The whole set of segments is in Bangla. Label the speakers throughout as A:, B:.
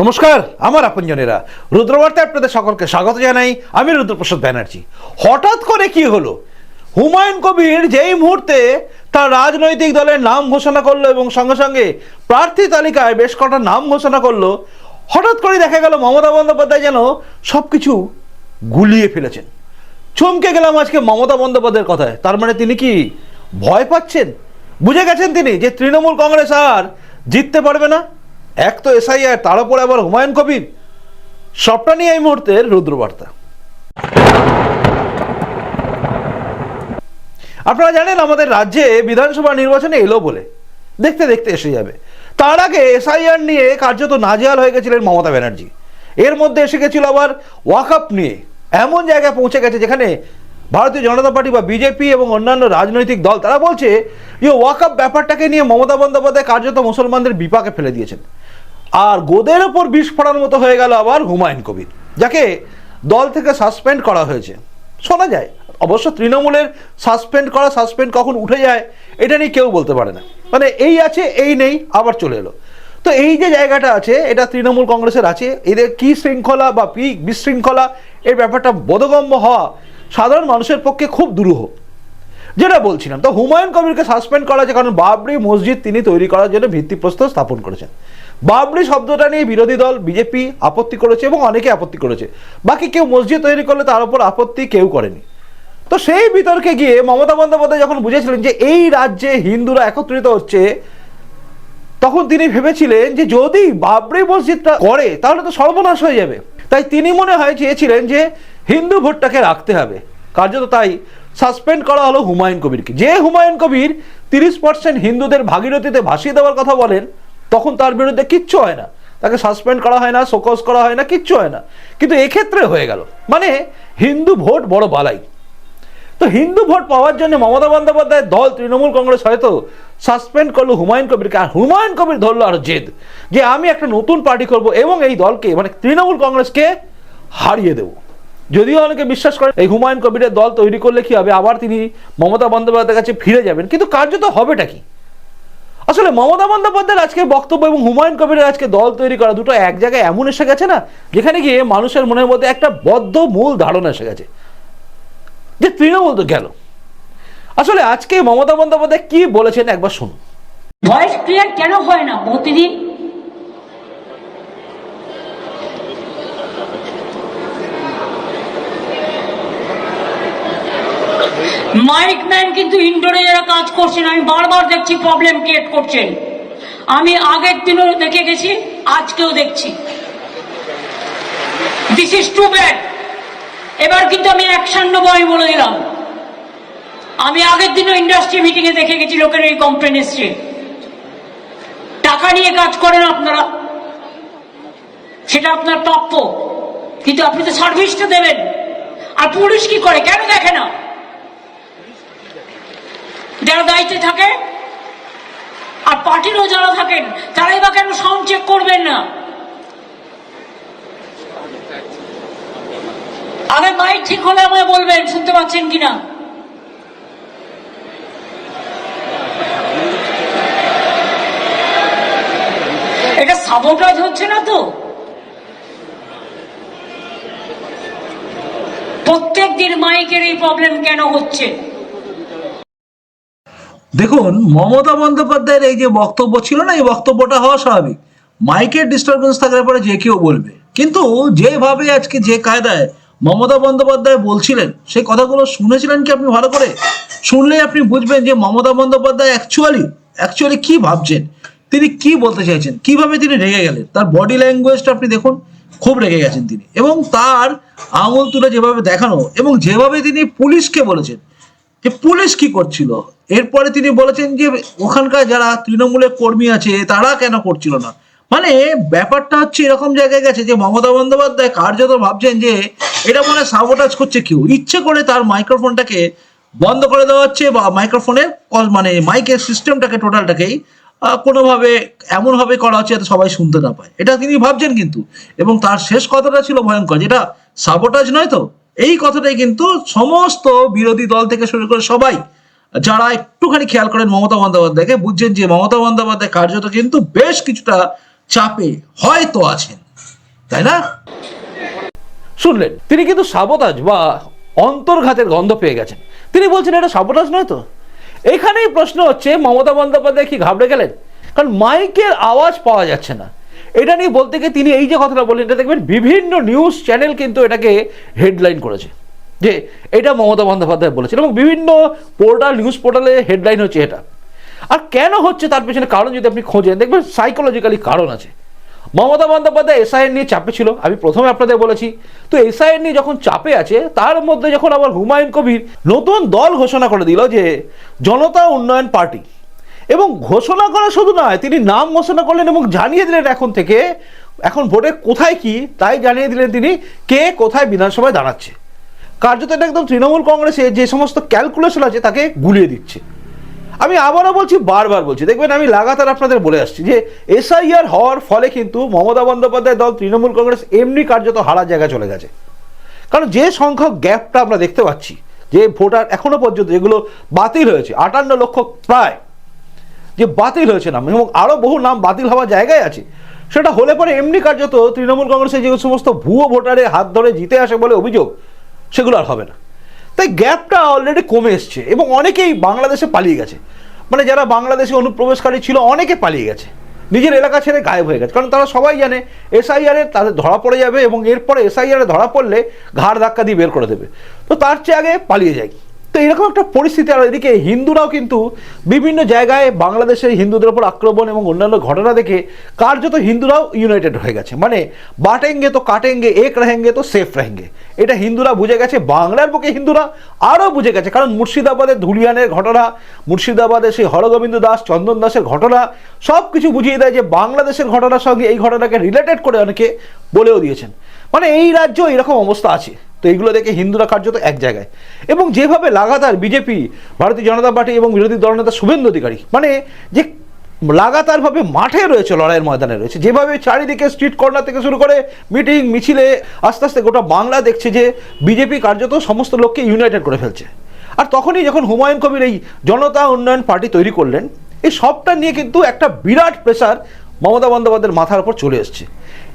A: নমস্কার, আমার আপনজনেরা। রুদ্রবার্তায় আপনাদের সকলকে স্বাগত জানাই। আমি রুদ্রপ্রসাদ ব্যানার্জি। হঠাৎ করে কি হলো? হুমায়ুন কবির যেই মুহূর্তে তার রাজনৈতিক দলের নাম ঘোষণা করল এবং সঙ্গে সঙ্গে প্রার্থী তালিকায় বেশ কটা নাম ঘোষণা করল, হঠাৎ করে দেখা গেল মমতা বন্দ্যোপাধ্যায় যেন সব কিছু গুলিয়ে ফেলেছেন। চমকে গেলাম আজকে মমতা বন্দ্যোপাধ্যায়ের কথায়। তার মানে তিনি কি ভয় পাচ্ছেন? বুঝে গেছেন তিনি যে তৃণমূল কংগ্রেস আর জিততে পারবে না? এক তো এসআইআর তার উপরে আবার হুমায়ুন কবির। সবটা নিয়ে এই মুহূর্তের রুদ্রবার্তা। আপনারা জানেন আমাদের রাজ্যে বিধানসভা নির্বাচনে এলো বলে। দেখতে দেখতে এসে যাবে। তার আগে এসআইআর নিয়ে কার্যত নাজেহাল হয়ে গেছিলেন মমতা ব্যানার্জি। এর মধ্যে এসে গেছিল আবার ওয়াকআপ নিয়ে। এমন জায়গায় পৌঁছে গেছে যেখানে ভারতীয় জনতা পার্টি বা বিজেপি এবং অন্যান্য রাজনৈতিক দল, তারা বলছে যে ওয়াকআপ ব্যাপারটাকে নিয়ে মমতা বন্দ্যোপাধ্যায় কার্যত মুসলমানদের বিপাকে ফেলে দিয়েছেন। আর গোদের ওপর বিষ ফোড়ার মতো হয়ে গেল আবার হুমায়ুন কবির, যাকে দল থেকে সাসপেন্ড করা হয়েছে। শোনা যায়, অবশ্য তৃণমূলের সাসপেন্ড করা, সাসপেন্ড কখন উঠে যায়, এটা নিয়ে কেউ বলতে পারে না। মানে এই আছে, এই নেই, আবার চলে এলো। তো এই যে জায়গাটা আছে, এটা তৃণমূল কংগ্রেসের আছে, এদের কি শৃঙ্খলা বা পি বিশৃঙ্খলা, এর ব্যাপারটা বোধগম্য হওয়া সাধারণ মানুষের পক্ষে খুব দুরূহ। যেটা বলছিলাম, তো হুমায়ুন কবিরকে সাসপেন্ড করা হয়েছে কারণ, বাবরি মসজিদ তিনি তৈরি করার জন্য ভিত্তিপ্রস্তর স্থাপন করেছেন। বাবরি শব্দটা নিয়ে বিরোধী দল বিজেপি আপত্তি করেছে এবং অনেকে আপত্তি করেছে। বাকি কেউ মসজিদ তৈরি করলে তার উপর আপত্তি কেউ করেনি। তো সেই বিতর্কে গিয়ে মমতা বন্দ্যোপাধ্যায় যখন বুঝেছিলেন যে এই রাজ্যে হিন্দুরা একত্রিত হচ্ছে, তখন তিনি ভেবেছিলেন যে যদি বাবরি মসজিদটা করে, তাহলে তো সর্বনাশ হয়ে যাবে। তাই তিনি মনে হয় চেয়েছিলেন যে হিন্দু ভোটটাকে রাখতে হবে। কার্যত তাই সাসপেন্ড করা হলো হুমায়ুন কবিরকে। যে হুমায়ুন কবির তিরিশ পার্সেন্ট হিন্দুদের ভাগীরথীতে ভাসিয়ে দেওয়ার কথা বলেন তখন তার বিরুদ্ধে কিচ্ছু হয় না। তাকে সাসপেন্ড করা হয় না শোকজ করা হয় না, কিচ্ছু হয় না। কিন্তু এক্ষেত্রে হয়ে গেল। মানে হিন্দু ভোট বড় বালাই। তো হিন্দু ভোট পাওয়ার জন্য মমতা বন্দ্যোপাধ্যায়ের দল তৃণমূল কংগ্রেস হয়তো সাসপেন্ড করল, হুমায়ুন কবিরকে। আর হুমায়ুন কবির ধরলো আর জেদ যে আমি একটা নতুন পার্টি করব এবং এই দলকে মানে তৃণমূল কংগ্রেসকে হারিয়ে দেব। যদিও অনেকে বিশ্বাস করেন, এই হুমায়ুন কবিরের দল তৈরি করলে কি হবে? আবার তিনি মমতা বন্দ্যোপাধ্যায়ের কাছে ফিরে যাবেন। কিন্তু কার্যত হবেটা কি? আসলে মমতা বন্দ্যোপাধ্যায়ের আজকে বক্তব্য এবং হুমায়ুন কবিরের আজকে দল তৈরি করা দুটো এক জায়গায় এমন এসে গেছে না, যেখানে গিয়ে মানুষের মনের মধ্যে একটা বদ্ধ মূল ধারণা এসে গেছে, যে তৃণমূল তো গেল। আসলে আজকে মমতা বন্দ্যোপাধ্যায় কি বলেছেন একবার শুনুন।
B: ভয়েস ক্লিয়ার কেন হয় না? প্রতিদিন মাইক ম্যান কিন্তু ইন্ডোরে যারা কাজ করছেন, আমি বারবার দেখছি প্রবলেম ক্রিয়েট করছেন। আমি আগের দিনও দেখে গেছি, আজকেও দেখছি। দিস ইজ টু ব্যাড এবার কিন্তু আমি অ্যাকশন নেব আমি বলে দিলাম। আমি আগের দিনও ইন্ডাস্ট্রি মিটিং এ দেখে গেছি, লোকের এই কমপ্লেন এসছে। টাকা নিয়ে কাজ করেন আপনারা। সেটা আপনার প্রাপ্য। কিন্তু আপনি তো সার্ভিসটা দেবেন। আর পুলিশ কি করে? কেন দেখে না? দায়িত্বে থাকে আর পার্টিরও যারা থাকেন, তারাই বা কেন সাউন্ড চেক করবেন না? আগে মাইক ঠিক হলে আমায় বলবেন, শুনতে পাচ্ছেন কিনা? এটা সাবোটাজ হচ্ছে না তো? প্রত্যেক দিন মাইকের এই প্রবলেম কেন হচ্ছে?
C: দেখুন, মমতা বন্দ্যোপাধ্যায়ের এই যে বক্তব্য ছিল না, এই বক্তব্যটা হওয়া স্বাভাবিক। মাইকের ডিস্টারবেন্স থাকলে পরে যে কেউ বলবে। কিন্তু যেভাবে আজকে যে কায়দায় মমতা বন্দ্যোপাধ্যায় বলছিলেন, সেই কথাগুলো শুনেছিলেন কি আপনি ভালো করে? শুনলেই আপনি বুঝবেন যে মমতা বন্দ্যোপাধ্যায় অ্যাকচুয়ালি অ্যাকচুয়ালি কি ভাবছেন? তিনি কি বলতে চাইছেন? কীভাবে তিনি রেগে গেলেন? তার বডি ল্যাঙ্গুয়েজটা আপনি দেখুন, খুব রেগে গেছেন তিনি। এবং তার আঙুল তুলে যেভাবে দেখানো এবং যেভাবে তিনি পুলিশকে বলেছেন যে পুলিশ কি করছিল? এরপরে তিনি বলেছেন যে, ওখানকার যারা তৃণমূলের কর্মী আছে, তারা কেন করছিল না? মানে ব্যাপারটা হচ্ছে এরকম জায়গায় গেছে যে, মমতা বন্দ্যোপাধ্যায় কার্যত ভাবছেন যে, এটা মনে সাবোটাজ করছে কেউ। ইচ্ছে করে তার মাইক্রোফোনটাকে বন্ধ করে দেওয়া হচ্ছে বা মাইক্রোফোনের কল মানে মাইকের সিস্টেমটাকে টোটালটাকেই কোনোভাবে এমনভাবে করা হচ্ছে যাতে সবাই শুনতে না পায়। এটা তিনি ভাবছেন কিন্তু। এবং তার শেষ কথাটা ছিল ভয়ঙ্কর, যেটা সাবোটাজ নয় তো? এই কথাটাই কিন্তু সমস্ত বিরোধী দল থেকে শুরু করে সবাই, যারা একটুখানি খেয়াল করেন মমতা বন্দ্যোপাধ্যায়কে, বুঝছেন যে মমতা বন্দ্যোপাধ্যায় কার্যত কিন্তু বেশ কিছুটা চাপে হয়তো আছেন। তাই না?
A: শুনলেন, তিনি কিন্তু সাবতাজ বা অন্তর্ঘাতের গন্ধ পেয়ে গেছেন। তিনি বলছেন, এটা সাবতাজ নয় তো? এখানেই প্রশ্ন হচ্ছে, মমতা বন্দ্যোপাধ্যায় কি ঘাবড়ে গেলেন? কারণ মাইকের আওয়াজ পাওয়া যাচ্ছে না। এটা নিয়ে বলতে গিয়ে তিনি এই যে কথাটা বললেন, এটা দেখবেন বিভিন্ন নিউজ চ্যানেল কিন্তু এটাকে হেডলাইন করেছে। যে এটা মমতা বন্দ্যোপাধ্যায় বলেছেন এবং বিভিন্ন পোর্টাল নিউজ পোর্টালে হেডলাইন হচ্ছে এটা। আর কেন হচ্ছে তার পেছনে কারণ যদি আপনি খোঁজেন, দেখবেন সাইকোলজিক্যালি কারণ আছে। মমতা বন্দ্যোপাধ্যায় এসআইএন নিয়ে চাপে ছিল, আমি প্রথমে আপনাদের বলেছি। তো এসআইএন নিয়ে যখন চাপে আছে, তার মধ্যে যখন আবার হুমায়ুন কবির নতুন দল ঘোষণা করে দিল যে জনতা উন্নয়ন পার্টি এবং ঘোষণা করা শুধু নয়, তিনি নাম ঘোষণা করলেন এবং জানিয়ে দিলেন এখন থেকে, এখন ভোটে কোথায় কি, তাই জানিয়ে দিলেন তিনি কে কোথায় বিধানসভায় দাঁড়াচ্ছে। কার্যত এটা একদম তৃণমূল কংগ্রেসে যে সমস্ত ক্যালকুলেশন আছে, তাকে গুলিয়ে দিচ্ছে। আমি আবারও বলছি, বারবার বলছি, দেখবেন আমি লাগাতার আপনাদের বলে আসছি যে, এসআইআর হওয়ার ফলে কিন্তু মমতা বন্দ্যোপাধ্যায় দল তৃণমূল কংগ্রেস এমনি কার্যত হারার জায়গায় চলে গেছে। কারণ যে সংখ্যক গ্যাপটা আমরা দেখতে পাচ্ছি, যে ভোটার এখনও পর্যন্ত যেগুলো বাতিল হয়েছে, আটান্ন লক্ষ প্রায় যে বাতিল হয়েছে নাম, এবং আরও বহু নাম বাতিল হওয়ার জায়গায় আছে। সেটা হলে পরে এমনি কার্যত তৃণমূল কংগ্রেসের যে সমস্ত ভুয়ো ভোটারের হাত ধরে জিতে আসে বলে অভিযোগ, সেগুলো আর হবে না। তাই গ্যাপটা অলরেডি কমে এসছে, এবং অনেকেই বাংলাদেশে পালিয়ে গেছে। মানে যারা বাংলাদেশে অনুপ্রবেশকারী ছিল, অনেকে পালিয়ে গেছে। নিজের এলাকা ছেড়ে গায়েব হয়ে গেছে, কারণ তারা সবাই জানে এসআইআর তাদের ধরা পড়ে যাবে, এবং এরপরে এসআইআর ধরা পড়লে ঘাড় ধাক্কা দিয়ে বের করে দেবে। তো তার চেয়ে আগে পালিয়ে যায় তো এরকম একটা পরিস্থিতি, আর এদিকে হিন্দুরাও কিন্তু বিভিন্ন জায়গায় বাংলাদেশের হিন্দুদের ওপর আক্রমণ এবং অন্যান্য ঘটনা দেখে কার্যত হিন্দুরাও ইউনাইটেড হয়ে গেছে। মানে বাটেঙ্গে তো কাটেঙ্গে, এক রেহেঙ্গে তো সেফ রেহেঙ্গে। এটা হিন্দুরা বুঝে গেছে, বাংলার বুকে হিন্দুরা আরও বুঝে গেছে। কারণ মুর্শিদাবাদের ধুলিয়ানের ঘটনা, মুর্শিদাবাদের সেই হরগোবিন্দ দাস, চন্দন দাসের ঘটনা সব কিছু বুঝিয়ে দেয় যে বাংলাদেশের ঘটনার সঙ্গে এই ঘটনাকে রিলেটেড করে অনেকে বলেও দিয়েছেন। মানে এই রাজ্য এরকম অবস্থা আছে। তো এইগুলো দেখে হিন্দুরা কার্যত এক জায়গায়। এবং যেভাবে লাগাতার বিজেপি, ভারতীয় জনতা পার্টি এবং বিরোধী দলনেতা শুভেন্দু অধিকারী মানে যে লাগাতারভাবে মাঠে রয়েছে, লড়াইয়ের ময়দানে রয়েছে, যেভাবে চারিদিকে স্ট্রিট কর্নার থেকে শুরু করে মিটিং মিছিলে আস্তে আস্তে গোটা বাংলা দেখছে যে বিজেপি কার্যত সমস্ত লোককে ইউনাইটেড করে ফেলছে। আর তখনই যখন হুমায়ুন কবির এই জনতা উন্নয়ন পার্টি তৈরি করলেন, এই সবটা নিয়ে কিন্তু একটা বিরাট প্রেসার মমতা বন্দ্যোপাধ্যায়ের মাথার উপর চলে এসছে।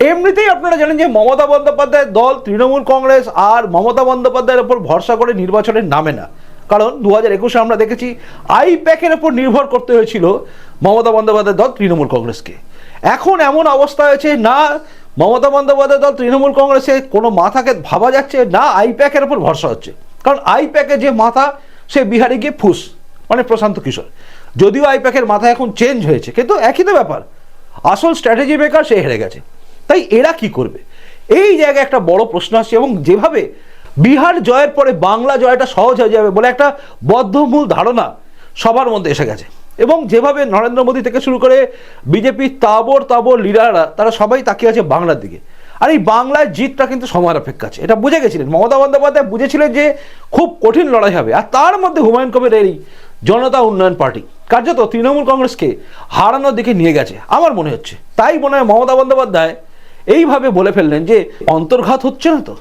A: এমনিতেই আপনারা জানেন যে মমতা বন্দ্যোপাধ্যায়ের দল, তৃণমূল কংগ্রেস আর মমতা বন্দ্যোপাধ্যায়ের ওপর ভরসা করে নির্বাচনে নামে না। কারণ দু হাজার একুশে আমরা দেখেছি আই প্যাকের ওপর নির্ভর করতে হয়েছিল মমতা বন্দ্যোপাধ্যায়ের দল, তৃণমূল কংগ্রেসকে। এখন এমন অবস্থা হয়েছে না মমতা বন্দ্যোপাধ্যায় দল, তৃণমূল কংগ্রেসে কোনো মাথাকে ভাবা যাচ্ছে, না আই প্যাকের ওপর ভরসা হচ্ছে। কারণ আইপ্যাকে যে মাথা, সে বিহারে গিয়ে ফুস মানে প্রশান্ত কিশোর। যদিও আই প্যাকের মাথা এখন চেঞ্জ হয়েছে, কিন্তু একই তো ব্যাপার। আসল স্ট্র্যাটেজি মেকার সে হেরে গেছে। তাই এরা কি করবে? এই জায়গায় একটা বড় প্রশ্ন আসছে এবং যেভাবে বিহার জয়ের পরে বাংলা জয়টা সহজ হয়ে যাবে বলে একটা বদ্ধমূল ধারণা সবার মধ্যে এসে গেছে। এবং যেভাবে নরেন্দ্র মোদী থেকে শুরু করে বিজেপি, তাবর তাবর লিডাররা, তারা সবাই তাকিয়ে আছে বাংলার দিকে। আর এই বাংলার জিতটা কিন্তু সময়ের অপেক্ষা আছে। এটা বুঝে গেছিলেন? মমতা বন্দ্যোপাধ্যায় বুঝেছিলেন যে খুব কঠিন লড়াই হবে। আর তার মধ্যে হুমায়ুন কবির এই জনতা উন্নয়ন পার্টি। কার্যত তৃণমূল কংগ্রেসকে হারানোর দিকে নিয়ে গেছে। আমার মনে হচ্ছে। তাই মনে হয় মমতা বন্দ্যোপাধ্যায় এইভাবে বলে ফেললেন যে অন্তর্ঘাত হচ্ছে না তো।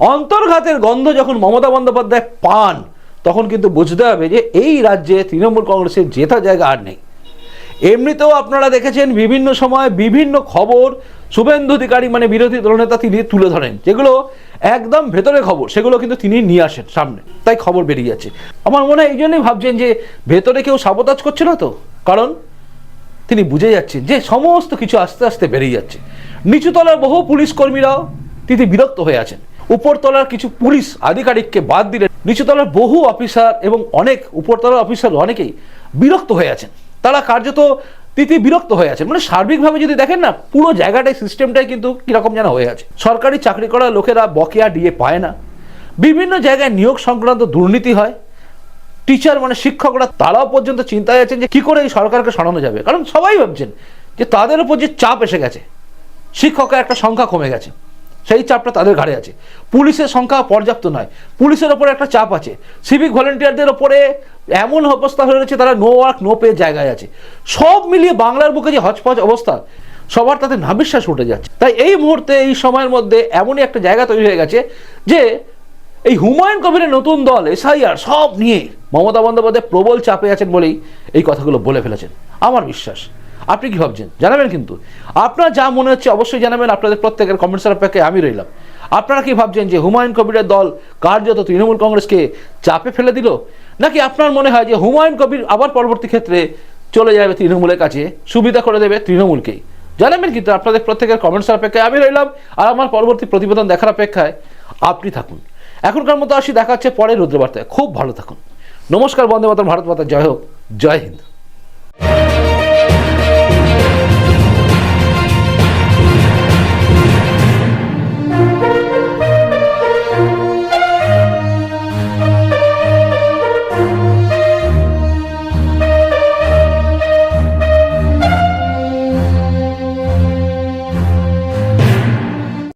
A: অন্তর্ঘাতের গন্ধ যখন মমতা বন্দ্যোপাধ্যায় পান, তখন কিন্তু বুঝতে হবে যে এই রাজ্যে তৃণমূল কংগ্রেসের জেতা জায়গা আর নেই। এমনিতেও আপনারা দেখেছেন বিভিন্ন সময় বিভিন্ন খবর শুভেন্দু অধিকারী মানে বিরোধী দলনেতা তিনি তুলে ধরেন, যেগুলো একদম ভেতরে খবর, সেগুলো কিন্তু তিনি নিয়ে আসেন সামনে, তাই খবর বেরিয়ে যাচ্ছে। আমার মনে হয় এই জন্যই ভাবছেন যে ভেতরে কেউ সাবতাজ করছে না তো? কারণ তিনি বুঝে যাচ্ছেন যে সমস্ত কিছু আস্তে আস্তে বেরিয়ে যাচ্ছে। নিচুতলার বহু পুলিশ কর্মীরাও তিনি বিরক্ত হয়ে আছেন। উপরতলার কিছু পুলিশ আধিকারিককে বাদ দিলে নিচুতলার বহু অফিসার এবং অনেক উপরতলার অফিসার অনেকেই বিরক্ত হয়ে আছেন। তারা কার্যত তিতি বিরক্ত হয়ে আছেন। মানে সার্বিকভাবে যদি দেখেন না, পুরো জায়গাটাই, সিস্টেমটাই কিন্তু কীরকম যেন হয়ে আছে। সরকারি চাকরি করা লোকেরা বকেয়া ডিএ পায় না। বিভিন্ন জায়গায় নিয়োগ সংক্রান্ত দুর্নীতি হয়। টিচার মানে শিক্ষকরা, তারাও পর্যন্ত চিন্তায় আছেন যে কি করে এই সরকারকে সরানো যাবে। কারণ সবাই ভাবছেন যে তাদের উপর যে চাপ এসে গেছে, শিক্ষকের একটা সংখ্যা কমে গেছে, সেই চাপটা তাদের ঘাড়ে আছে। পুলিশের সংখ্যা পর্যাপ্ত নয়, পুলিশের ওপরে একটা চাপ আছে। সিভিক ভলেন্টিয়ারদের ওপরে এমন অবস্থা হয়ে রয়েছে, তারা নো ওয়ার্ক নো পে জায়গায় আছে। সব মিলিয়ে বাংলার বুকে যে হচপচ অবস্থা, সবার তাতে নাবিশ্বাস উঠে যাচ্ছে। তাই এই মুহূর্তে, এই সময়ের মধ্যে এমনই একটা জায়গা তৈরি হয়ে গেছে যে এই হুমায়ুন কবিরের নতুন দল, এসআইআর, সব নিয়ে মমতা বন্দ্যোপাধ্যায় প্রবল চাপে আছেন বলেই এই কথাগুলো বলে ফেলেছেন। আমার বিশ্বাস, আপনি কি ভাবছেন? জানাবেন কিন্তু। আপনার যা মনে হচ্ছে অবশ্যই জানাবেন, আপনাদের প্রত্যেকের কমেন্টসের অপেক্ষায় আমি রইলাম। আপনারা কি ভাবছেন যে হুমায়ুন কবিরের দল কার্যত তৃণমূল কংগ্রেসকে চাপে ফেলে দিল? নাকি আপনার মনে হয় যে হুমায়ুন কবির আবার পরবর্তী ক্ষেত্রে চলে যাবে তৃণমূলের কাছে, সুবিধা করে দেবে তৃণমূলকেই? জানাবেন কিন্তু, আপনাদের প্রত্যেকের কমেন্টসের অপেক্ষায় আমি রইলাম। আর আমার পরবর্তী প্রতিবেদন দেখার অপেক্ষায় আপনি থাকুন। এখনকার মতো আসি, দেখা হচ্ছে পরে রুদ্রবার্তায়। খুব ভালো থাকুন। নমস্কার, বন্দে মাতরম, ভারত মাতা, জয় হোক, জয় হিন্দ।